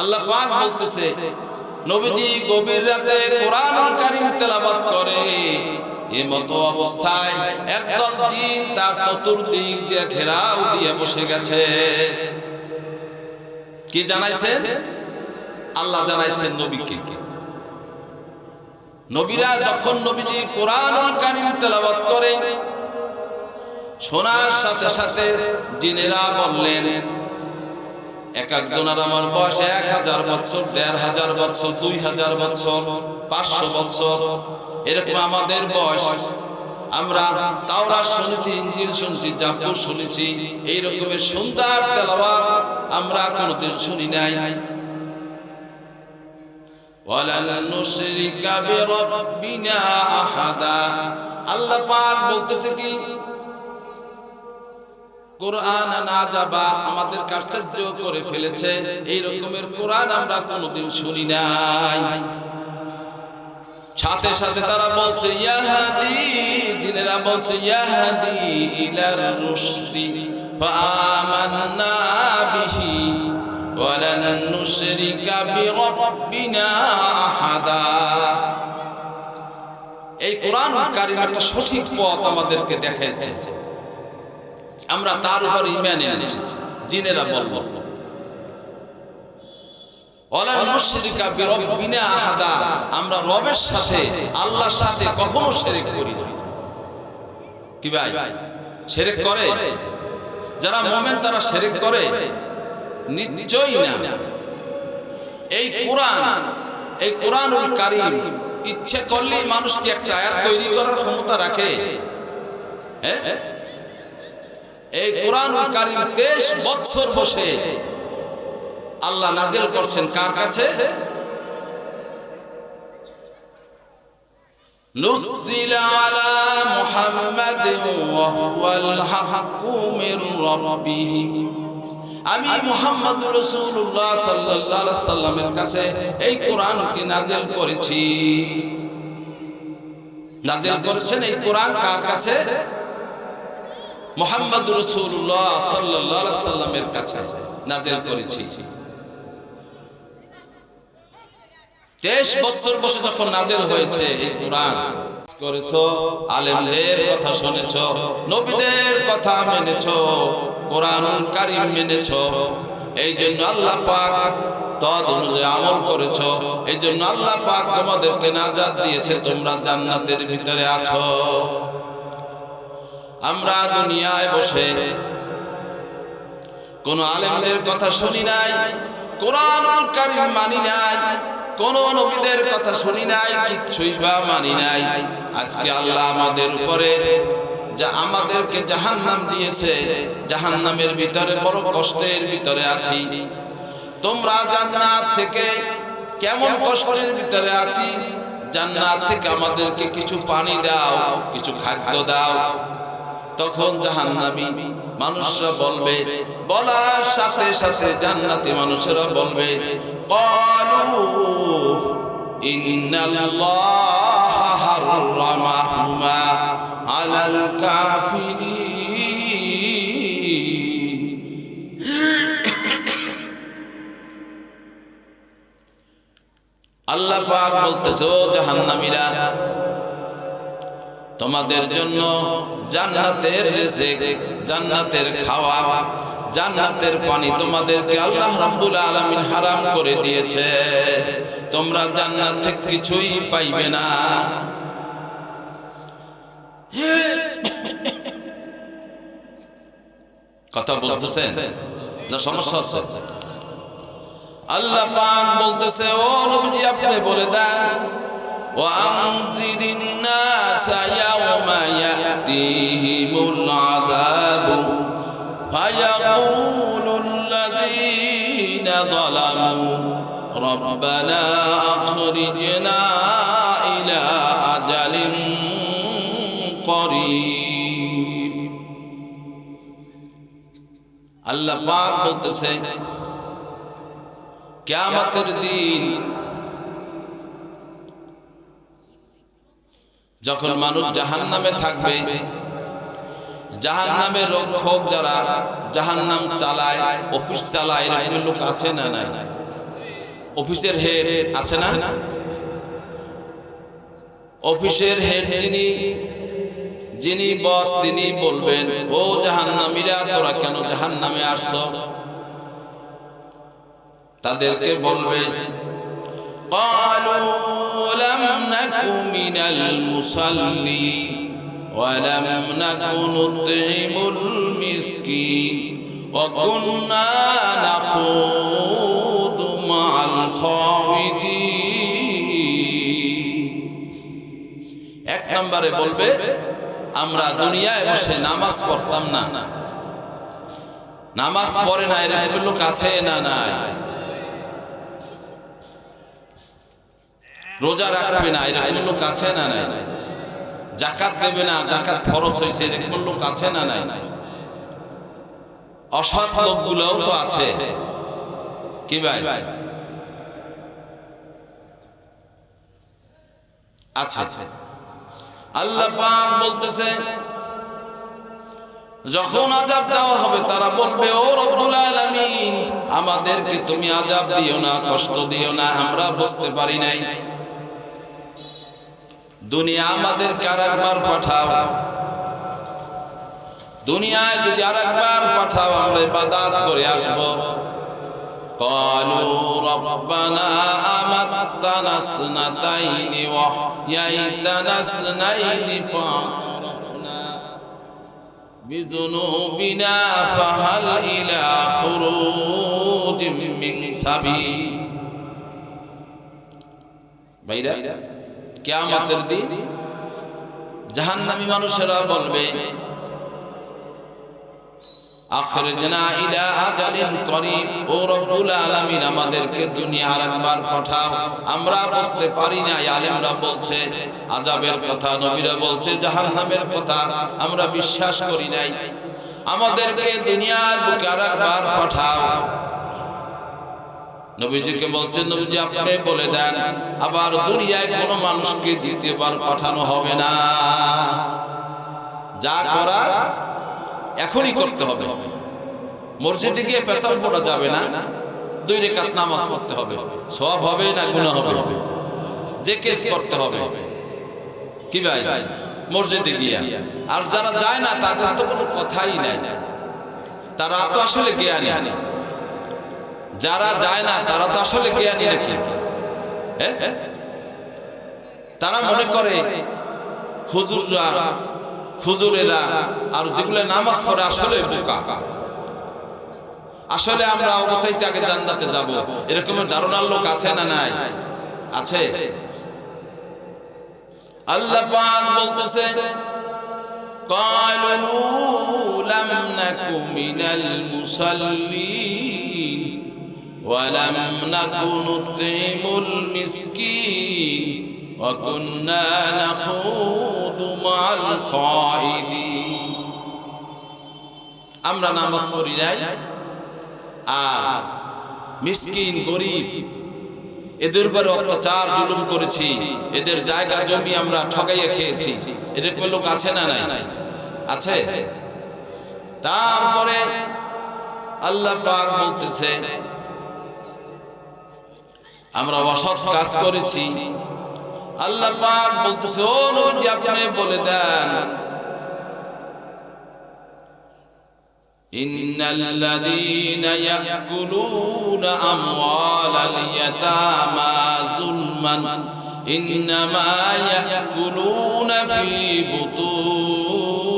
আল্লাহ পাক বলতেছে, নবীজি গভীর রাতে কোরআন কারিম তেলাবাত করে। মতো অবস্থায় একদল জিন তার চতুর্দিক দিয়ে ঘেরাও দিয়ে বসে গেছে। কি জানাইছে আল্লাহ জানাইছেন নবীকে। নবীরা যখন নবীজি কোরআন কারিম তেলাবাত করে, শোনার সাথে সাথে জিনেরা বললেন এক একজনের আমার বয়স এক হাজার বছর, দেড় হাজার বছর, দুই হাজার বছর, পাঁচশো বছর, এরকম আমাদের বয়স। আমরা তাওরা শুনেছি ইঞ্জিল শুনছি জাপুর শুনেছি এই রকমের সুন্দর তেলাওয়াত আমরা কোনোদিন শুনি নাই। আল্লাহ পাক বলতেছে কি কোরআন না যাবা আমাদের কার্যর্য করে ফেলেছে। এই রকমের কোরআন আমরা কোনোদিন শুনি নাই। সাথে সাথে তারা বলছে, ইয়াহাদি জিনেরা বলছে, ইয়াহাদি ইলার রুশদি, ফাআমান্না বিহি ওয়ালান নুশরিকা বিরাব্বিনা আহাদা। এই কোরআন কারিম একটা সঠিক পথ আমাদেরকে দেখাচ্ছে আমরা তার উপর ইমান এনেছি জিনেরা বলব আমরা রবের সাথে আল্লাহর সাথে কখনো সেরেক করি না কি ভাই? সেরেক করে? যারা মোমেন তারা সেরেক করে? নিশ্চয়ই না। এই কোরআন এই কোরআনুল কারিম ইচ্ছে করলেই মানুষকে একটা আয়াত তৈরি করার ক্ষমতা রাখে। হ্যাঁ? এই কোরআন কারিম তেইশ বছর বসে আল্লাহ নাজিল করছেন কার কাছে نزل على محمد وهو الحق من ربه আমি মুহাম্মদ রাসূলুল্লাহ সাল্লাল্লাহু আলাইহি সাল্লামের কাছে এই কোরআনকে নাজিল করেছি নাজিল করেছেন এই কোরআন কার কাছে মোহাম্মদ রসুল্লাহ সাল্লাহ সাল্লামের কাছে নাজিল করেছি। তেইশ বছর বসে যখন নাজেল হয়েছে এই কোরআন করেছ, আলেমদের কথা শুনেছ, নবীদের কথা মেনেছ কোরআন কারিম মেনেছ এই জন্য আল্লাহ পাক তদ অনুযায়ী আমল করেছ এই জন্য আল্লাহ পাক তোমাদেরকে নাজাত দিয়েছে, তোমরা জান্নাতের ভিতরে আছো। আমরা দুনিয়ায় বসে কোন আলেমদের কথা শুনি নাই কোরআন মানি নাই, কোন নবীদের কথা শুনি নাই, কিচ্ছুই বা মানি নাই। আজকে আল্লাহ আমাদের উপরে যা আমাদেরকে জাহান্নাম দিয়েছে, জাহান্নামের ভিতরে বড় কষ্টের ভিতরে আছি। তোমরা জান্নাত থেকে কেমন কষ্টের ভিতরে আছি? জান্নাত থেকে আমাদেরকে কিছু পানি দাও, কিছু খাদ্য দাও। তখন জাহান্নামী মানুষরা বলবে, বলার সাথে সাথে জান্নাতি মানুষেরা বলবে আলাল আল্লাহ পাক বলতেছে, ও জাহান্নামীরা তোমাদের জন্য জান্নাতের রিজিক, জান্নাতের খাওয়া, জান্নাতের পানি তোমাদেরকে আল্লাহ রাব্বুল আলামিন হারাম করে দিয়েছে। তোমরা জান্নাত থেকে কিছুই পাইবে না। কথা বলতেছেন? না, সমস্যা হচ্ছে। আল্লাহ পাক বলতেছে, ও নবীজি, আপনি বলে দেন وأنذر الناس يوم يأتيهم العذاب فيقول الذين ظلموا ربنا أخرجنا إلى أجل قريب আল্লাহ পাক বলতেছে কিয়ামতের দিন যখন মানুষ জাহান নামে থাকবে জাহান নামে রক্ষক যারা জাহান নাম চালায় অফিস চালায় এরকম লোক আছে না নাই? অফিসের হেড আছে না? অফিসের হেড যিনি যিনি বস তিনি বলবেন ও জাহান্নামীরা তোরা কেন জাহান্নামে আসছ? তাদেরকে বলবে قالوا لم نك من المصلين ولم نك نطعم المسكين وكنا نخوض مع الخاوضين এক নম্বরে বলবে আমরা দুনিয়ায় বসে নামাজ পড়তাম না নামাজ পড়ে না এরকম লোক আছে না নাই রোজা রাখবে না, এরকম লোক আছে না নাই? জাকাত দেবে না, জাকাত ফরজ হয়েছে, এরকম লোক আছে না নাই? অসৎ লোকগুলোও তো আছে। কি ভাই? আচ্ছা যখন হবে, তারা বলবে, ও আমাদেরকে তুমি আজাব দিও না, কষ্ট দিও না, আমরা বুঝতে পারি নাই। দুনিয়া আমাদেরকে আর একবার পাঠাও দুনিয়ায় যদি আর একবার পাঠাও আমরা ইবাদত করে আসবো قالوا ربنا أمتنا اثنتين وأحييتنا اثنين فاعترفنا بذنوبنا فهل إلى خروج من سبيل ভাইরা কিয়ামতের দিন জাহান্নামী মানুষেরা বলবে, আখরিজনা আলামিন, আমাদেরকে দুনিয়া আমরা না আলেমরা বলছে নবীরা বলছে আমরা বিশ্বাস করি নাই। আমাদেরকে দুনিয়ার বুকে আরেকবার পাঠাও। নবীজিকে বলছেন নবীজি আপনি বলে দেন আবার দুনিয়ায় কোনো মানুষকে দ্বিতীয়বার পাঠানো হবে না। যা করার এখনই করতে হবে। মসজিদে গিয়ে পেশাল পড়া যাবে না। দুই রেখাত নামাজ পড়তে হবে। সব হবে। না গুণা হবে যে কেস করতে হবে। কি ভাই? মসজিদে গিয়া। আর যারা যায় না তাদের তো কোনো কথাই নাই। তারা তো আসলে জ্ঞানী। যারা যায় না তারা তো আসলে জ্ঞানী নাকি হ্যাঁ তারা মনে করে হুজুররা হুজুরেরা আর যেগুলো নামাজ পড়ে আসলে বোকা আসলে আমরা অবশ্যই আগে জান্নাতে যাব এরকমের ধারণার লোক আছে না নাই আছে আল্লাহ পাক বলতেছে قالوا لم نك من المصلين ولم نك نطعم المسكين وكنا نخوض مع الخائدين আমরা নামাজ পড়ি নাই আর মিসকিন গরিব এদের উপরে অত্যাচার জুলুম করেছি এদের জায়গা জমি আমরা ঠকাইয়া খেয়েছি এরকম লোক আছে না নাই আছে তারপরে আল্লাহ পাক বলতেছে আমরা অসৎ কাজ করেছি আল্লাহ পাক বলতেছে ও নবীজি আপনি বলে দেন إن الذين يأكلون أموال اليتامى ظلما إنما يأكلون في بطونهم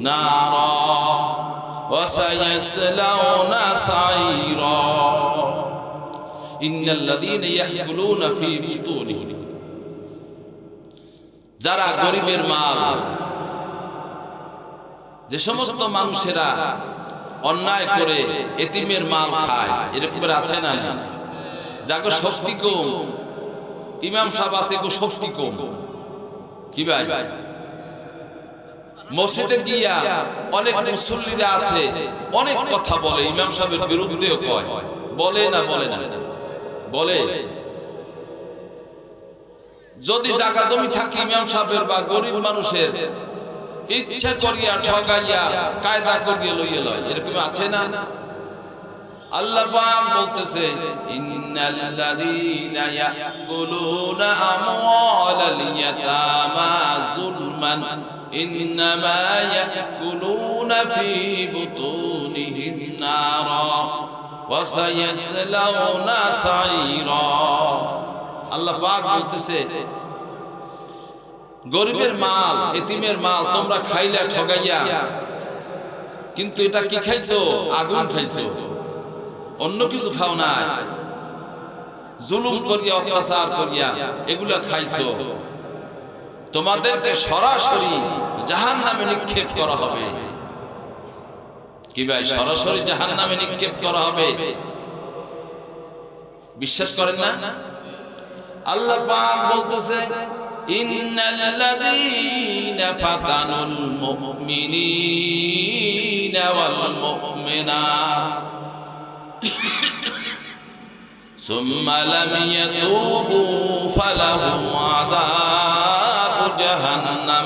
نارا وسيصلون سعيرا যারা গরিবের মাল, যে সমস্ত মানুষেরা অন্যায় করে এতিমের মাল খায় এরকম আছে না যাকে শক্তি কম, ইমাম সাহেব আছে কো শক্তি কম। কি ভাই? মসজিদে গিয়া অনেক মুসল্লিরা আছে, অনেক কথা বলে, ইমাম সাহেবের বিরুদ্ধেও কয়। বলে না বলে না। বলে, যদি জায়গা জমি থাকে ইমাম সাহেবের বা গরিব মানুষের, ইচ্ছা করিয়া ঠগাইয়া কায়দা করিয়া লইয়া লয়। এরকম আছে না? আল্লাহ বলতেছে ইন্নামা ইয়াকুলুনা ফি বুতুনিহিম নারা। আল্লাহ পাক বলতেছে, গরিবের মাল, এতিমের মাল তোমরা খাইলা, ঠগাইয়া, কিন্তু এটা কি খাইছো? আগুন খাইছো। অন্য কিছু খাও নাই। জুলুম করিয়া, অত্যাচার করিয়া এগুলা খাইছো। তোমাদেরকে সরাসরি জাহান নামে নিক্ষেপ করা হবে। কি ভাই, সরাসরি জাহান নামে নিক্ষেপ করা হবে? বিশ্বাস করেন না? আল্লাহ পাক বলতেছে, ইন্নাল্লাযীনা ফাতানুল মুমিনিনা ওয়াল মুমিনাত সুম্মা লাম ইয়াতুবু ফালাহুম আযাবু জাহান্নাম।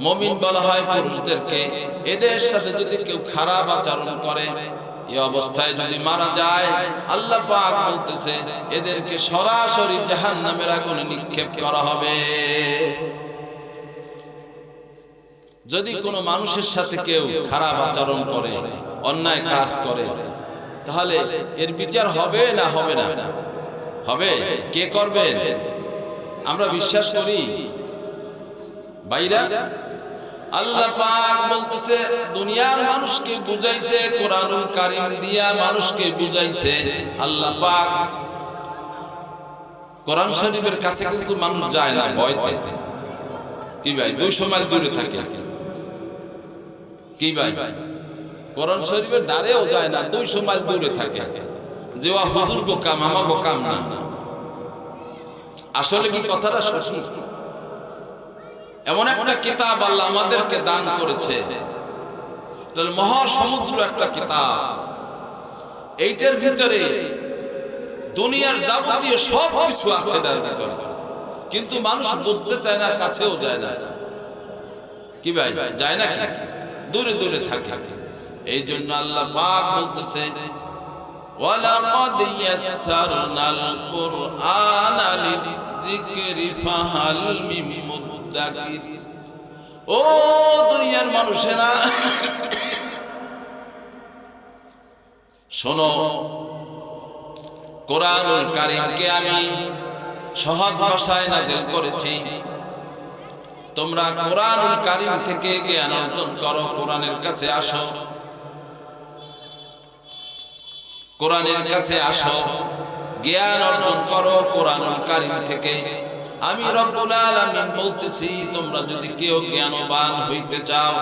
মুমিন বলা হয় পুরুষদেরকে, এদের সাথে যদি কেউ খারাপ আচরণ করে এই অবস্থায় যদি মারা যায়, আল্লাহ পাক বলতেছে, এদেরকে সরাসরি জাহান্নামের আগুনে নিক্ষেপ করা হবে। যদি কোনো মানুষের সাথে কেউ খারাপ আচরণ করে, অন্যায় কাজ করে, তাহলে এর বিচার হবে না হবে না? হবে? কে করবেন আমরা বিশ্বাস করি। বাইরা? আল্লাহ পাক বলতেছে, দুনিয়ার মানুষকে বুঝাইছে, কোরআনুল কারীম দিয়া মানুষকে বুঝাইছে। আল্লাহ পাক কোরআন শরীফের কাছে কিন্তু মানুষ যায় না ভয়তে। কি ভাই দুইশো মাইল দূরে থাকে। কি ভাই, কোরআন শরীফের দ্বারেও যায় না দুইশো মাইল দূরে থাকে। যে, ওয়া হুজুর গো কাম, আমাগো কাম না। আসলে কি কথাটা সঠিক? এমন একটা কিতাব আল্লাহ আমাদেরকে দান করেছে তাহলে মহাসমুদ্র একটা কিতাব এইটার ভিতরে দুনিয়ার যাবতীয় সব কিছু আছে এটার ভিতরে কিন্তু মানুষ বুঝতে চায় না কাছেও যায় না কি ভাই যায় না কি দূরে দূরে থাকে এই জন্য আল্লাহ পাক বলতেছে ولقد يسرنا القرآن للذكر فهل من মুদাকির ও দুনিয়ার মানুষেরা, শোনো, কোরআনুল কারিমকে আমি সহজ ভাষায় নাজিল করেছি। তোমরা কোরআনুল কারিম থেকে জ্ঞান অর্জন করো, কোরআনের কাছে আসো। কোরআনের কাছে আসো, জ্ঞান অর্জন করো কোরআনুল কারিম থেকে। আমি রব্বুল আলামিন বলতেছি, তোমরা যদি কেউ জ্ঞানবান হইতে চাও,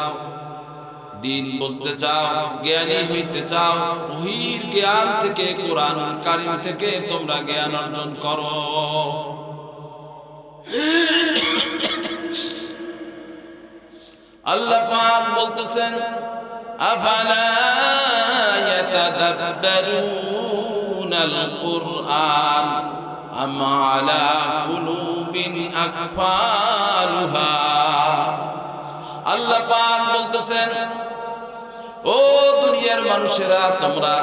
দিন বুঝতে চাও, জ্ঞানী হইতে চাও ওহির জ্ঞান থেকে, কোরআন কারিম থেকে তোমরা জ্ঞান অর্জন করো। আল্লাহ পাক বলতেছেন, আফালা ইয়াতাদাব্বারুনাল কুরআন? আম আলা কুলুবিন আকফালুহা আল্লাহ পাক বলতেছেন, ও দুনিয়ার মানুষেরা, তোমরা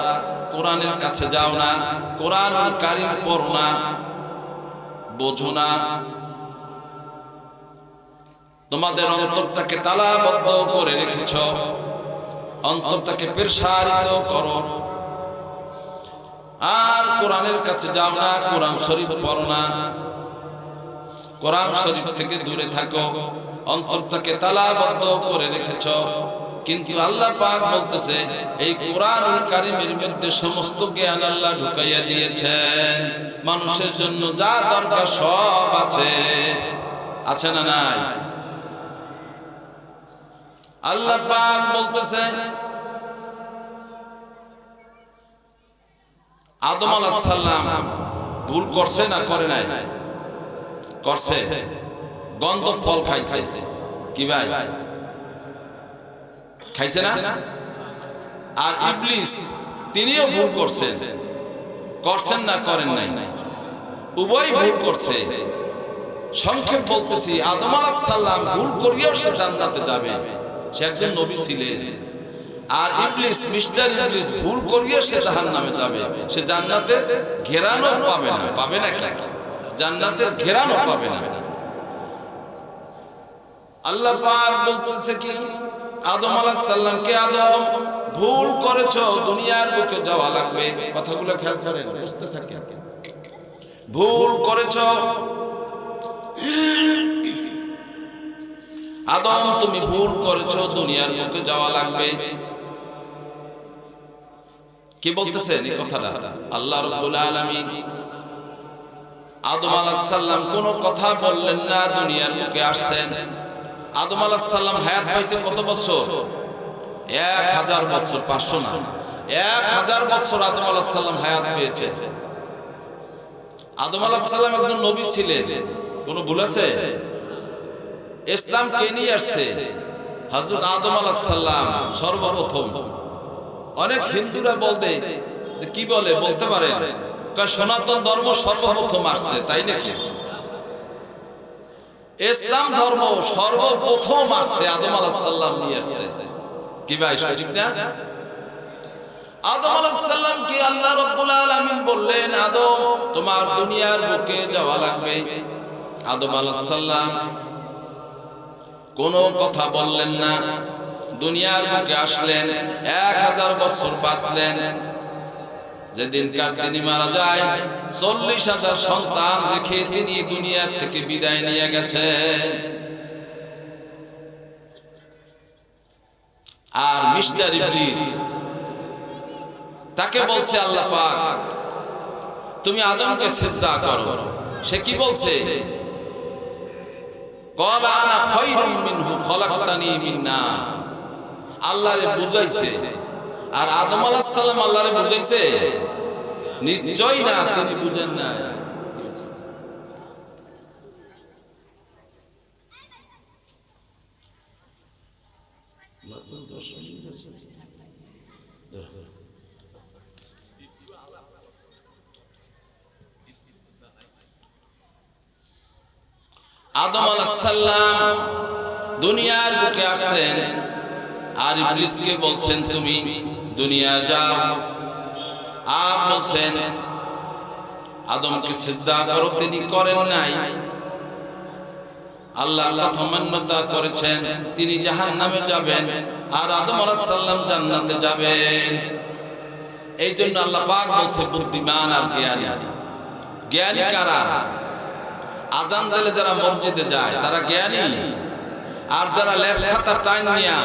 কোরআনের কাছে যাও না কোরআন কারিম পড়ো না, বোঝো না। তোমাদের অন্তরটাকে তালাবদ্ধ করে রেখেছ, অন্তরটাকে পেরসারিত করো। আর কোরআনের কাছে যাও না, কোরআন শরীফ পড়ো না। কোরআন শরীফ থেকে দূরে থাকো, অন্তরটাকে তালাবদ্ধ করে রেখেছ। কিন্তু আল্লাহ পাক বলতেছে, এই কোরআনুল কারিমের মধ্যে সমস্ত জ্ঞান আল্লাহ ঢুকাইয়া দিয়েছেন। মানুষের জন্য যা দরকার সব আছে। আছে না নাই? আল্লাহ পাক বলতেছে আদম আলাইহিস সালাম ভুল করছে না করে নাই? করছে। গন্ধ ফল খাইছে। কি ভাই? খাইছে না? আর ইবলিস তিনিও ভুল করছেন। করছেন। না করেন নাই। উভয় ভুল করছে। সংক্ষেপ বলতেছি আদম আলাহ সাল্লাম ভুল করিয়াও সে জান্নাতে যাবে। সে একজন নবী ছিলেন। আর ইবলিস, মিস্টার ইবলিস, ভুল করিয়া সে জাহান নামে যাবে। সে জান্নাতের ঘেরানো পাবে না। পাবে না কি? জান্নাতের ঘেরানো পাবে না। আল্লাহ পাক বলতেছে কি, আদম আলাহ সাল্লামকে আদম, ভুল করেছ, দুনিয়ার বুকে যাওয়া লাগবে। কথাগুলো খেয়াল করেন, বুঝতে থাকেন। ভুল করেছ। আদম, তুমি ভুল করেছ, দুনিয়ার মুখে যাওয়া লাগবে। কি বলতেছেন এই কথাটা? আল্লাহ রব্বুল আলামিন আদম আলাইহিস সালাম কোনো কথা বললেন না, দুনিয়ার মুখে আসছেন। আদম আলাইহিস সালাম হায়াত পাইছে কত বছর? এক হাজার বছর, পাঁচশো না। এক হাজার বছর আদম আলাইহিস সালাম হায়াত পেয়েছে। আদম আলাইহিস সালাম একজন নবী ছিলেন। কোনো ভুল আছে? ইসলাম কে নিয়ে আসছে? হজরত আদম আলাহ সাল্লাম সর্বপ্রথম। অনেক হিন্দুরা বলতে যে কি বলে, বলতে পারে। সনাতন ধর্ম সর্বপ্রথম আসছে, তাই নাকি? ইসলাম ধর্ম সর্বপ্রথম আসছে, আদম আলাহ সাল্লাম নিয়ে আসছে। কি ভাই, সঠিক না? আদম কি আল্লাহ বললেন, আদম, তোমার দুনিয়ার যাওয়া লাগবে। আদম কোনো কথা বললেন না। দুনিয়ার বুকে আসলেন, এক হাজার বছর বাঁচলেন। যেদিনকার তিনি মারা যায়, চল্লিশ হাজার সন্তান রেখে তিনি দুনিয়ার থেকে বিদায় নিয়ে গেছেন। আর মিস্টার ইবলিস, তাকে বলছে আল্লাহ পাক, তুমি আদমকে সেজদা করো। সে কি বলছে? কলা আনা খৈরুম মিনহু, খলাকতানি মিন নার। আল্লাহরে বুঝাইছে। আর আদম সালাম আল্লাহরে বুঝাইছে নিশ্চয় না তিনি বুঝেন না। আদম আলাইসাল্লাম দুনিয়ার বুকে আসছেন। আর ইবলিসকে বলছেন তুমি দুনিয়া যাও। আর বলছেন, আদমকে সিজদা করো, তিনি করেন নাই। আল্লাহর কথা মান্যতা করেছেন, তিনি জাহান নামে যাবেন আর আদম আলাইসাল্লাম জান্নাতে যাবেন। এই জন্য আল্লাহ পাক বলছে, বুদ্ধিমান আর জ্ঞানী। জ্ঞানী কারা? আজান দিলে যারা মসজিদে যায়, তারা জ্ঞানী? আর যারা ল্যাব খাতা টাইম নিয়া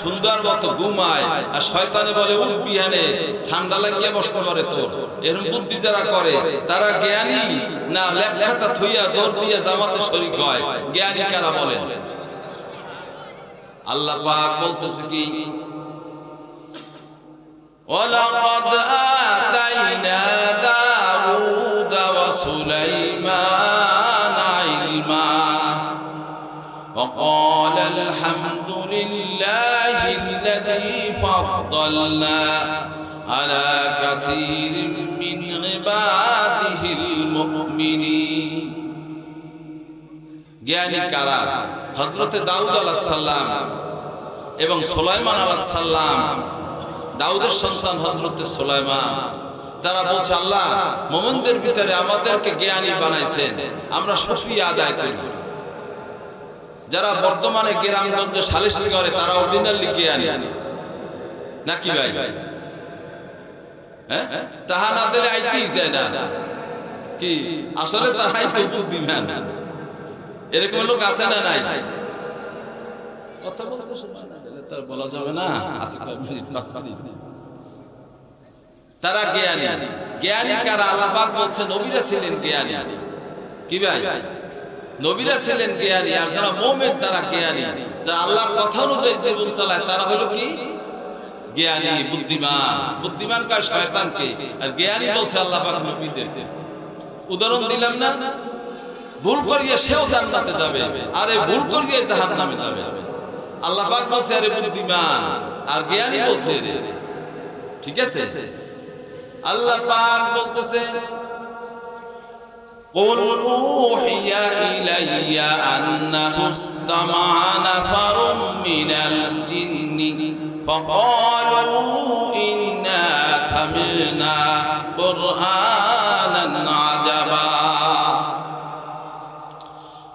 সুন্দর মতো ঘুমায় আর শয়তানে বলে উঠ বিহানে ঠান্ডা লাগিয়ে বসতে পারে তোর এরকম বুদ্ধি যারা করে তারা জ্ঞানী না ল্যাব খাতা থইয়া দৌড় দিয়ে জামাতে শরিক হয় জ্ঞানী কারা বলেন আল্লাহ পাক বলতেছে কি ولقد آتينا الحمد لله الذي فضلنا على كثير من عباده المؤمنين জ্ঞানী কারা হজরতে দাউদ আলাহ সাল্লাম এবং সোলাইমান আলাহ সাল্লাম দাউদের সন্তান হজরতে সোলাইমান তারা বলছে আল্লাহ মোমনদের ভিতরে আমাদেরকে জ্ঞানী বানাইছেন আমরা সুফিয়া আদায় করি যারা বর্তমানে গ্রামগঞ্জে সালিশি করে তারা অরিজিনালি জ্ঞানী নাকি ভাই? হ্যাঁ? তাহা না দিলে আইতেই চায় না। কি? আসলে তারাই তো বুদ্ধিমান এরকম লোক আছে না নাই? কথা বলতে তার বলা যাবে না। জ্ঞানী। জ্ঞানী। কারা? আল্লাহ পাক বলছে নবীরা ছিলেন জ্ঞানী। কি ভাই? নবীরা ছিলেন জ্ঞানী আর যারা মোমেন তারা জ্ঞানী, যারা আল্লাহর কথা অনুযায়ী জীবন চালায়, তারা হলো কি? জ্ঞানী, বুদ্ধিমান। বুদ্ধিমান কার? শয়তানকে। আর জ্ঞানী বলছে আল্লাহ পাক নবীদেরকে। উদাহরণ দিলাম না? ভুল করিয়ে সেও জান্নাতে যাবে, আরে ভুল করিয়ে জাহান্নামে যাবে। আল্লাহ পাক বলছে, আরে বুদ্ধিমান। আর জ্ঞানী বলছে ঠিক আছে? আল্লাহ পাক বলতেছে قل أوحي إلي أنه استمع نفر من الجن فقالوا إنا سمعنا قرآنا عجبا.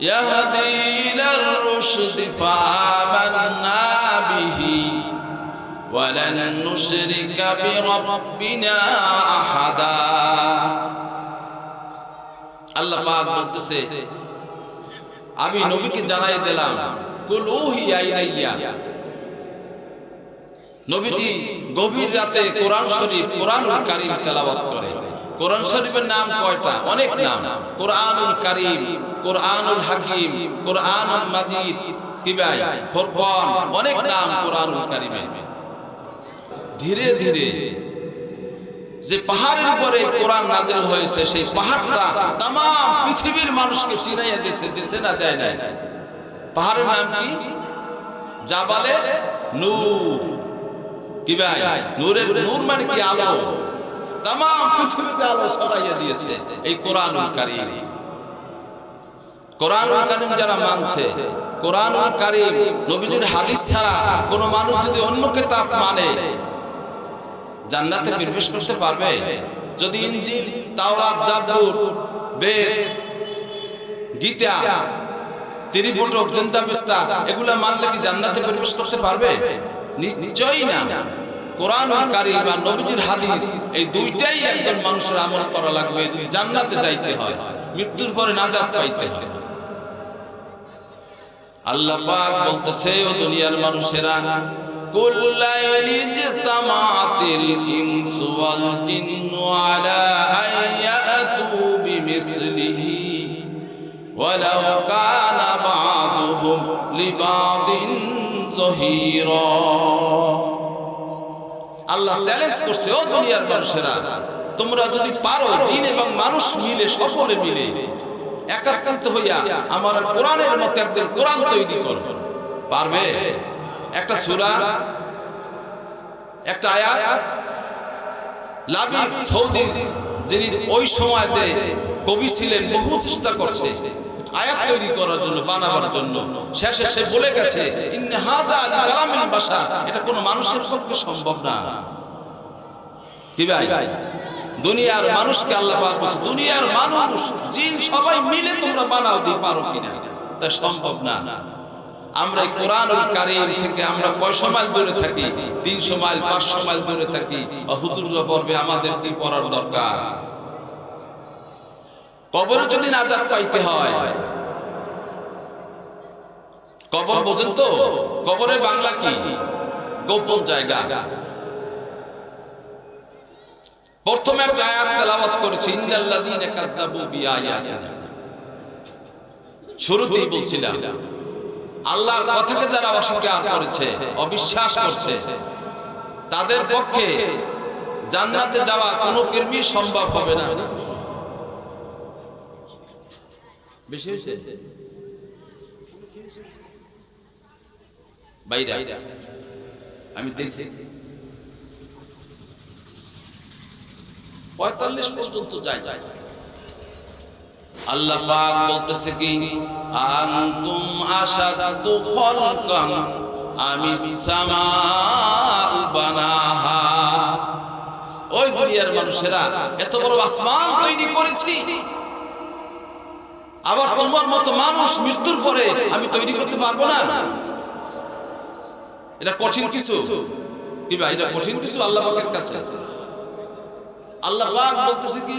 يهدي إلى الرشد فآمنا به. ولن نشرك بربنا أحدا. আল্লাহ পাক বলতেছে আমি নবীকে জানাই দিলাম কুল ইলাইয়া নবীজি গভীর রাতে কোরআন শরীফ কোরআনুল কারীম তেলাওয়াত করে। কোরআন শরীফের নাম কয়টা? অনেক নাম। কোরআনুল কারীম কোরআনুল হাকিম কোরআনুল মাজিদ কি ভাই ফুরকান অনেক নাম কোরআনুল কারীমে। ধীরে ধীরে যে পাহাড়ের উপরে কোরআন নাজেল হয়েছে, সেই পাহাড়টা তাম পৃথিবীর মানুষকে চিনাইয়া দিয়েছে, দিছে না দেয় নাই। পাহাড়ের নাম কি? জাবালে নূর। কি ভাই? নূরের নূর মানে কি আলো? তাম পৃথিবীতে আলো ছড়াইয়া দিয়েছে এই কোরআনুল কারীম। কোরআনুল কারীম যারা মানছে, কোরআনুল কারীম নবীজির হাদিস ছাড়া কোনো মানুষ যদি অন্য কিতাব মানে জান্নাতে প্রবেশ করতে পারবে। যদি ইঞ্জিল তাওরাত জাবুর বেদ গীতা তিরিপটক জনতা বিস্তা এগুলা মানলে কি জান্নাতে প্রবেশ করতে পারবে? নিশ্চয়ই না। কোরআন কারিম আর নবীজির হাদিস এই দুইটাই একজন মানুষের আমল করা লাগবে। যদি জান্নাতে যাইতে হয়। মৃত্যুর পরে নাজাত পাইতে হয়। আল্লাহ পাক বলতেছে ও দুনিয়ার মানুষেরা قل لئن اجتمعت الإنس والجن على أن يأتوا بمثله ولو كان بعضهم لبعض ظهيرا আল্লাহ চ্যালেঞ্জ করছে ও দুনিয়ার মানুষেরা তোমরা যদি পারো জিন এবং মানুষ মিলে সকলে মিলে একাত্রিত হইয়া আমার কোরআনের মতো একজন কোরআন তৈরি করো পারবে একটা সুরা, একটা আয়াত লাবিব সৌদি যিনি ওই সময় যে কবি ছিলেন, বহু চেষ্টা করছে আয়াত তৈরি করার জন্য, বানাবার জন্য। শেষে সে বলে গেছে ভাষা এটা কোনো মানুষের পক্ষে সম্ভব না। কি ভাই? দুনিয়ার মানুষকে আল্লাহ পাক বলছে, দুনিয়ার মানুষ, জিন সবাই মিলে তোমরা বানাও দিই পারো কিনা? তা সম্ভব না। আমরা কোরআনুল কারীম থেকে আমরা কয়শো মাইল দূরে থাকি, তিনশো মাইল, পাঁচশো মাইল দূরে থাকি। হুজুররা পড়বে আমাদের কি পড়ার দরকার? কবরে যদি নাজাত পাইতে হয়, কবর বোঝেন তো কবরে বাংলা কি? গোপন জায়গা। প্রথমে একটা আয়াত তেলাওয়াত করেছি, ইন্নাল্লাযীনা কাযযাবু বিআয়াতিনা। শুরুতেই বলছিলাম আল্লাহর কথাকে যারা অস্বীকার করেছে, অবিশ্বাস করছে, তাদের পক্ষে জান্নাতে যাওয়া কোনো কর্মী সম্ভব হবে না। আমি দেখি। পঁয়তাল্লিশ পর্যন্ত যাই আল্লাহ পাক বলতেছে কি, আনতুম আশাদু খলকান, আমি সামাউ বানাহা। ওই দুনিয়ার মানুষেরা এত বড় আসমান তৈরি করেছি। আবার তোমার মতো মানুষ মৃত্যুর পরে আমি তৈরি করতে পারব না। এটা কঠিন কিছু। কি ভাই, এটা কঠিন কিছু আল্লাহ পাকের কাছে? আল্লাহ পাক বলতেছে কি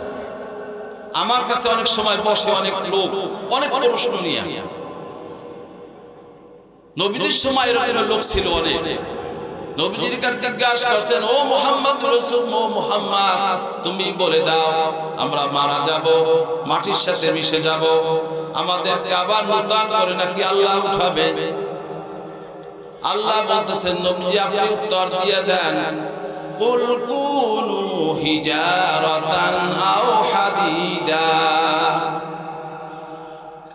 আমার কাছে অনেক সময় বসে অনেক লোক, অনেক প্রশ্ন নিয়ে। নবীদের সময় এরকম লোক ছিল অনেক। ও মোহাম্মদ ও তুমি বলে দাও, আমরা মারা যাব, মাটির সাথে মিশে যাব, আমাদেরকে আবার নাকি আল্লাহ উঠাবে? আল্লাহ বলতেছেন, নবীজি, আপনি উত্তর দিয়ে দেন। কুল কুনু হিজারাতান আও হাদিদা।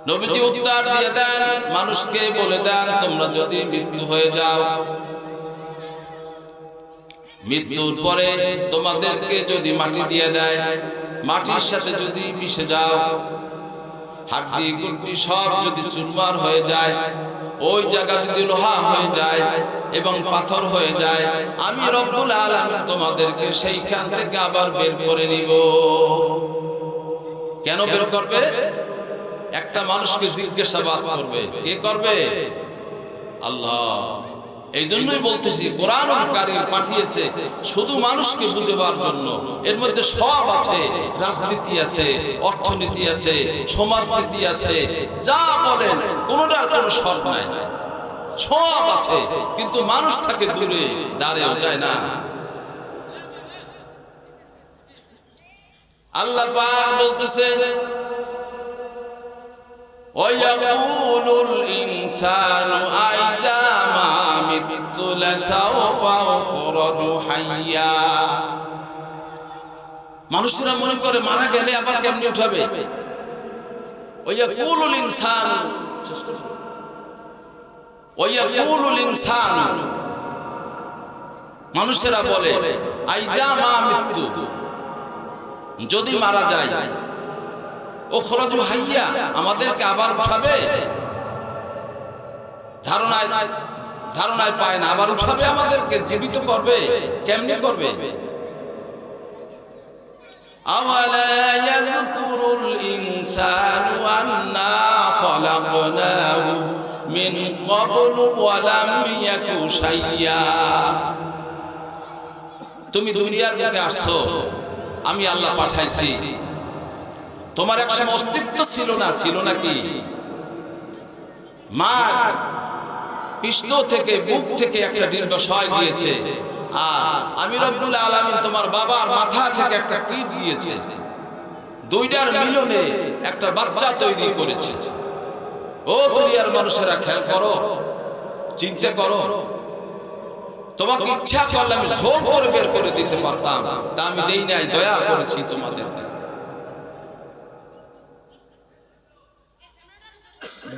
নবীজি উত্তর দিয়ে দেন, মানুষকে বলে দেন, তোমরা যদি মৃত্যু হয়ে যাও, মৃত্যুর পরে তোমাদেরকে যদি মাটি দিয়ে দেয়, মাটির সাথে যদি মিশে যাও, হাড্ডি, গুড্ডি সব যদি চুরমার হয়ে যায় ওই জায়গা যদি লোহা হয়ে যায় এবং পাথর হয়ে যায়, আমি রব্বুল আলম তোমাদেরকে সেইখান থেকে আবার বের করে নিব। কেন বের করবে? একটা মানুষকে জিজ্ঞাসাবাদ করবে। কে করবে? আল্লাহ। এই জন্যই বলতেছি, কোরআন কারিম পাঠিয়েছে শুধু মানুষকে জন্য। এর মধ্যে সব আছে, রাজনীতি আছে, অর্থনীতি আছে, সমাজনীতি আছে, যা বলেন, কোনোটার কোনো সব নাই। সব আছে, কিন্তু মানুষ থাকে দূরে দাঁড়িয়ে যায় না। আল্লাহ পাক বলতেছেন ওয়াকুলুল ইনসানু আইজা لسوف أخرج حيا মানুষেরা মনে করে মারা গেলে আবার কেমনি উঠাবে ওয়াকুলুল ইনসান ওয়াকুলুল ইনসান মানুষেরা বলে আইজা মা মৃত্যু যদি মারা যায় ও খরজু হাইয়া আমাদেরকে আবার উঠাবে ধারণায় ধারণায় পায় না আবার উঠাবে আমাদেরকে জীবিত করবে কেমনে করবে أولا يذكر الإنسان أنا خلقناه من قبل ولم يك شيئا তুমি দুনিয়ার বুকে আসছো আমি আল্লাহ পাঠাইছি তোমার এক সময় অস্তিত্ব ছিল না ছিল নাকি মা পৃষ্ঠ থেকে বুক থেকে একটা দীর্ঘশয় দিয়েছে। আর আমি রব্বুল আলামিন তোমার বাবার মাথা থেকে একটা কীট দিয়েছে। দুইটার মিলনে একটা বাচ্চা তৈরি করেছে। ও দুনিয়ার মানুষেরা খেয়াল করো, চিন্তা করো। তোমাকে ইচ্ছা করলে আমি জোর করে বের করে দিতে পারতাম। তা আমি দেই নাই, দয়া করেছি তোমাদেরকে।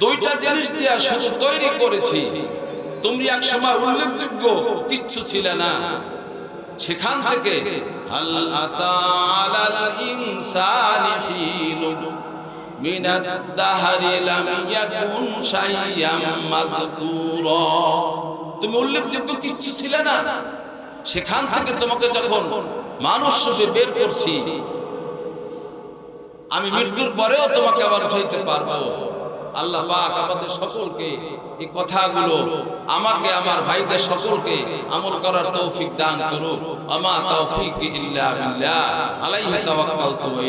দুইটা জিনিস দিয়া শুধু তৈরি করেছি। তুমি এক সময় উল্লেখযোগ্য কিচ্ছু ছিলে না। সেখান থেকে তুমি উল্লেখযোগ্য কিচ্ছু ছিলে না। সেখান থেকে তোমাকে যখন মানুষ বের করছি, আমি মৃত্যুর পরেও তোমাকে আবার উঠাইতে পারব। আল্লাহ পাক আমাদের সকলকে এই কথাগুলো আমাকে, আমার ভাইদের সকলকে আমল করার তৌফিক দান করুক। আমা তৌফিক ইল্লা বিল্লাহ। আলাইহি তাওয়াক্কালতু ওয়া